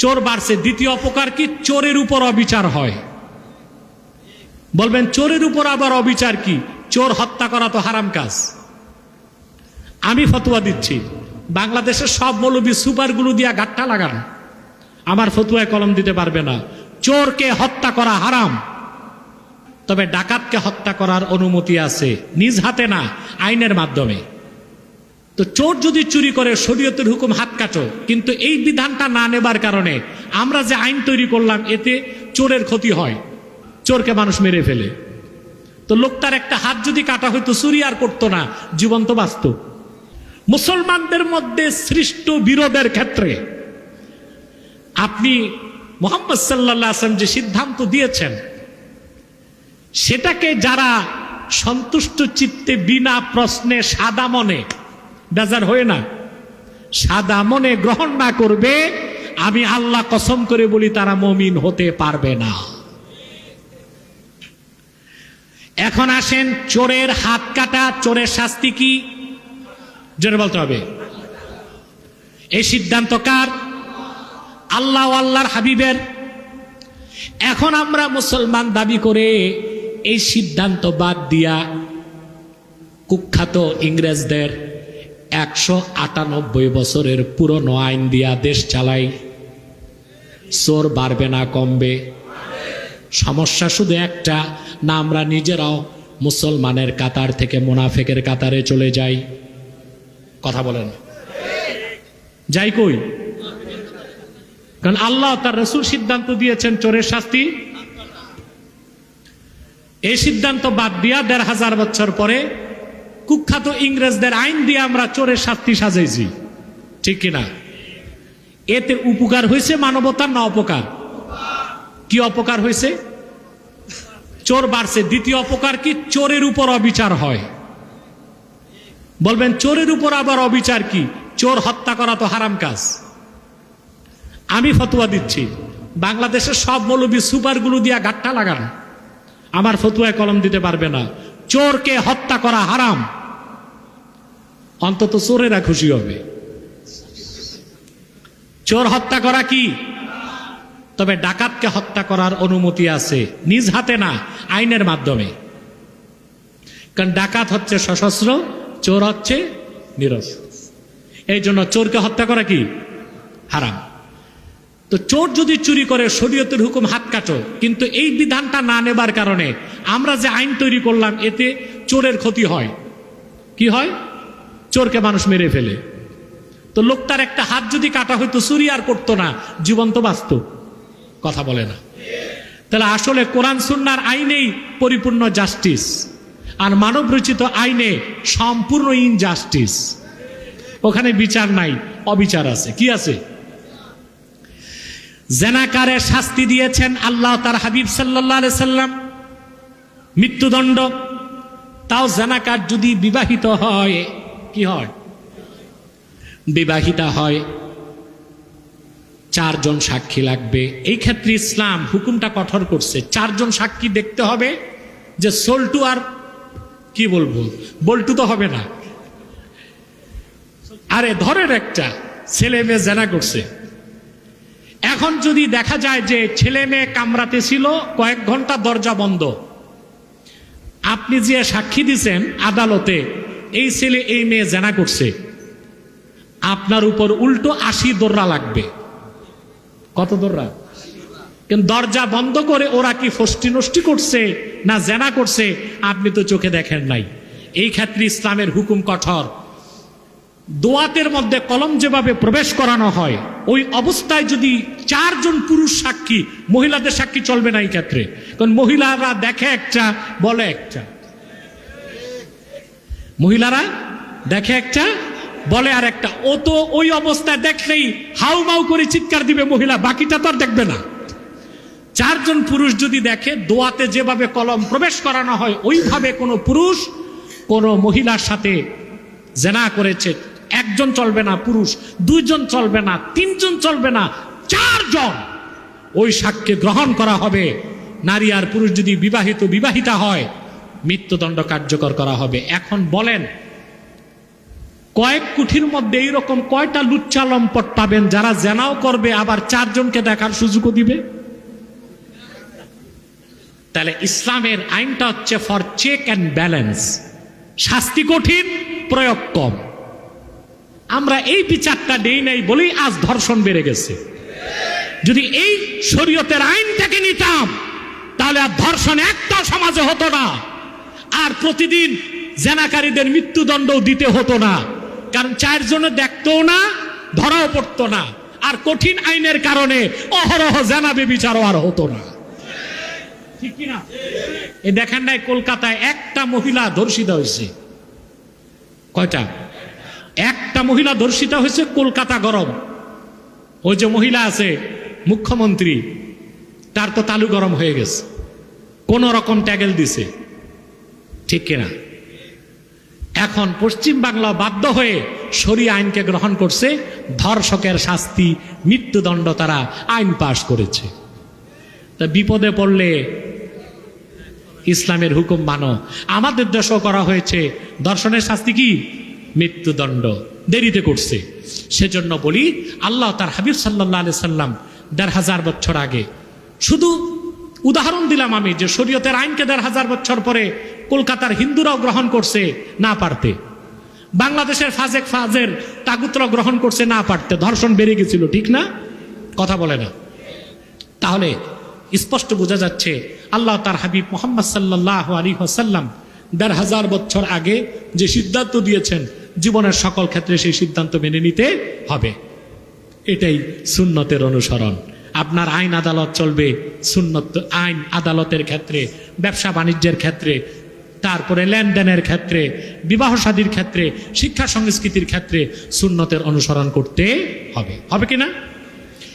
চোর বাড়ছে, দ্বিতীয় অপকার কি? চোরের উপর অবিচার হয়। বলবেন, চোরের উপর আবার অবিচার কি? চোর হত্যা করা তো হারাম কাজ। আমি ফতুয়া দিচ্ছি। বাংলাদেশের সব মৌলবী সুপারগুলো দিয়া গাট্টা লাগান। আমার ফতুয়ায় কলম দিতে পারবে না। চোরকে হত্যা করা হারাম। তবে ডাকাতকে হত্যা করার অনুমতি আছে। নিজ হাতে না, আইনের মাধ্যমে। তো চোর যদি চুরি করে, শরীয়তের হুকুম হাত কাটো। কিন্তু এই বিধানটা না নেবার কারণে আমরা যে আইন তৈরি করলাম, এতে চোরের ক্ষতি হয়। চোরকে মানুষ মেরে ফেলে। তো লোকটার একটা হাত যদি কাটা হইতো চুরি আর করতো না। জীবন্ত বাস্তব মুসলমানদের মধ্যে সৃষ্ট বিরোধের ক্ষেত্রে আপনি মোহাম্মদ সাল্লাহ আসলাম যে সিদ্ধান্ত দিয়েছেন, সেটাকে যারা সন্তুষ্ট চিত্তে বিনা প্রশ্নে সাদা মনে বেজার হয়ে না। সাদা মনে গ্রহণ না করবে, আমি আল্লাহ কসম করে বলি তারা মমিন হতে পারবে না। এখন আসেন চোরের হাত কাটা, চোরের শাস্তি কি? জোরে বলতে হবে। এই সিদ্ধান্ত কার? আল্লাহ আল্লাহর হাবিবের। এখন আমরা মুসলমান দাবি করে এই সিদ্ধান্ত বাদ দিয়া কুখ্যাত ইংরেজদের একশো আটানব্বই বছরের পুরনো আইন দিয়া দেশ চালাই। চোর বাড়বে না, কমবে। সমস্যা শুধু একটা, না আমরা নিজেরাও মুসলমানের কাতার থেকে মুনাফেকের কাতারে চলে যাই। কথা বলেন। যাই কই। কারণ আল্লাহ তার রসুল সিদ্ধান্ত দিয়েছেন চোরের শাস্তি। এই সিদ্ধান্ত বাদ দিয়া দেড় হাজার বছর পরে কুখ্যাত ইংরেজদের আইন দিয়ে আমরা চোরের শাস্তি সাজাইছি। ঠিক কিনা? এতে উপকার হয়েছে মানবতার না অপকার? কি অপকার হয়েছে? চোর বাড়ছে। দ্বিতীয় অপকার কি? চোরের উপর অবিচার হয়। বলবেন, চোরের উপর আবার অবিচার কি? চোর হত্যা করা তো হারাম কাজ। আমি ফতুয়া দিচ্ছি। বাংলাদেশের সব মৌলবী সুপারগুলো দিয়া গাট্টা লাগান। আমার ফতুয়ায় কলম দিতে পারবে না। চোরকে হত্যা করা হারাম। অন্তত চোরেরা খুশি হবে। চোর হত্যা করা কি? তবে ডাকাতকে হত্যা করার অনুমতি আছে, নিজ হাতে না, আইনের মাধ্যমে। কারণ ডাকাত হচ্ছে সশস্ত্র, চোর হচ্ছে নিরস্ত্র। এই জন্য চোরকে হত্যা করা কি? হারাম। তো চোর যদি চুরি করে, শরীয়তের হুকুম হাত কাটো, কিন্তু এই বিধানটা না নেবার কারণে আমরা যে আইন তৈরি করলাম, এতে চোরের ক্ষতি হয়। কি হয়? চোরকে মানুষ মেরে ফেলে। তো লোকটার একটা হাত যদি কাটা হইতো, চুরি আর করতো না জীবন্ত বাস্তব কথা বলে না। তাহলে আসলে কোরআন সুন্নার আইনেই পরিপূর্ণ জাস্টিস, আর মানব রচিত আইনে সম্পূর্ণ ইনজাস্টিস ওখানে বিচার নাই, অবিচার আছে। কি আছে? জেনাকারে শাস্তি দিয়েছেন আল্লাহ তার হাবিব সাল্লাহ সাল্লাম। মৃত্যুদণ্ড। তাও জেনাকার যদি বিবাহিত হয় কি হয়? বিবাহিতা হয় চারজন সাক্ষী লাগবে। এই ক্ষেত্রে ইসলাম হুকুমটা কঠোর করছে। চারজন সাক্ষী দেখতে হবে যে সোলটু আর কি বলব? বল্টু তো হবে না। আরে ধরেন একটা ছেলে মেয়ে জেনা করছে। এখন যদি দেখা যায় যে ছেলে মেয়ে কামরাতে ছিল কয়েক ঘণ্টা দরজা বন্ধ। আপনি যে সাক্ষী দিছেন আদালতে এই ছেলে, এই মেয়ে জেনা করছে। আপনার উপর উল্টো আশি দোররা লাগবে। কত দোররা? কিন্তু দরজা বন্ধ করে ওরা কি ফষ্টি নষ্টি করছে না জেনা করছে, আপনি তো চোখে দেখেন নাই। এই ক্ষেত্রে ইসলামের হুকুম কঠোর। দোয়াতের মধ্যে কলম যেভাবে প্রবেশ করানো হয়, ওই অবস্থায় যদি চারজন পুরুষ সাক্ষী, মহিলাদের সাক্ষী চলবে না এই ক্ষেত্রে। কারণ মহিলারা দেখে একটা, বলে একটা। মহিলারা, দেখে একটা, বলে আর একটা, ও তো ওই অবস্থায় দেখলেই হাউ মাউ করে চিৎকার দিবে মহিলা, বাকিটা তো আর দেখবে না। চারজন পুরুষ যদি দেখে, দোয়াতে যেভাবে কলম প্রবেশ করানো হয়, ওইভাবে কোনো পুরুষ কোনো মহিলার সাথে জেনা করেছে, একজন চলবে না পুরুষ, দুইজন চলবে না, তিনজন চলবে না, চারজন। ওই সাক্ষ্যে গ্রহণ করা হবে। নারী আর পুরুষ যদি বিবাহিত, বিবাহিতা হয় মৃত্যুদণ্ড কার্যকর করা হবে। এখন বলেন, কয়েক কুঠির মধ্যে এইরকম কয়টা লুচ্চা লম্পট পাবেন যারা জেনাও করবে, আবার চারজনকে দেখার সুযোগও দিবে? তাহলে ইসলামের আইনটা হচ্ছে ফর চেক অ্যান্ড ব্যালেন্স শাস্তি কঠিন, প্রয়োগ কম। আমরা এই বিচারটা দেই নাই বলেই আজ ধর্ষণ বেড়ে গেছে। যদি এই শরীয়তের আইনটাকে নিতাম, তাহলে আর ধর্ষণ একটা সমাজে হতো না। আর প্রতিদিন জেনাকারীদের মৃত্যুদণ্ডও দিতে হতো না। কারণ চারজনে দেখতও না, ধরাও পড়তো না। আর কঠিন আইনের কারণে অহরহ জেনাবে বিচারও আর হতো না। ঠিক কিনা? এ দেখেন নাই কলকাতায় একটা মহিলা ধর্ষিত হয়েছে। কয়টা? একটা মহিলা ধর্ষিত হয়েছে, কলকাতা গরম। ওই যে মহিলা আছে, মুখ্যমন্ত্রী, তার তো তালু গরম হয়ে গেছে। কোন রকম ট্যাগেল দিছে। ঠিক কিনা? এখন পশ্চিম বাংলা বাধ্য হয়ে সরি আইনকে গ্রহণ করছে, ধর্ষকের শাস্তি, মৃত্যুদণ্ড তারা আইন পাশ করেছে। তা বিপদে পড়লে ইসলামের হুকুম মানো। আমাদের দেশও করা হয়েছে দর্শনের শাস্তি কি? মৃত্যুদণ্ড। দেরিতে করছে। সেজন্য বলি, আল্লাহ তার হাবিব সাল্লাহ আলি সাল্লাম দেড় হাজার বছর আগে শুধু উদাহরণ দিলাম আমি যে শরীয়তের আইনকে দেড় হাজার বছর পরে কলকাতার হিন্দুরাও গ্রহণ করছে, না পারতে। বাংলাদেশের ফাজেক ফাজের তাগুতরা গ্রহণ করছে, না পারতে। ধর্ষণ বেড়ে গেছিল, ঠিক না? কথা বলে না। তাহলে স্পষ্ট বোঝা যাচ্ছে, আল্লাহ তার হাবিব মোহাম্মদ সাল্লাহ আলী হাসাল্লাম দেড় হাজার বছর আগে যে সিদ্ধান্ত দিয়েছেন, জীবনের সকল ক্ষেত্রে সেই সিদ্ধান্ত মেনে নিতে হবে। এটাই সুন্নতের অনুসরণ। আপনার আইন আদালত চলবে, সুন্নত আইন আদালতের ক্ষেত্রে, ব্যবসা বাণিজ্যের ক্ষেত্রে তারপরে লেনদেনের ক্ষেত্রে, বিবাহ সাদীর ক্ষেত্রে, শিক্ষা সংস্কৃতির ক্ষেত্রে সুন্নতের অনুসরণ করতে হবে। হবে কি না?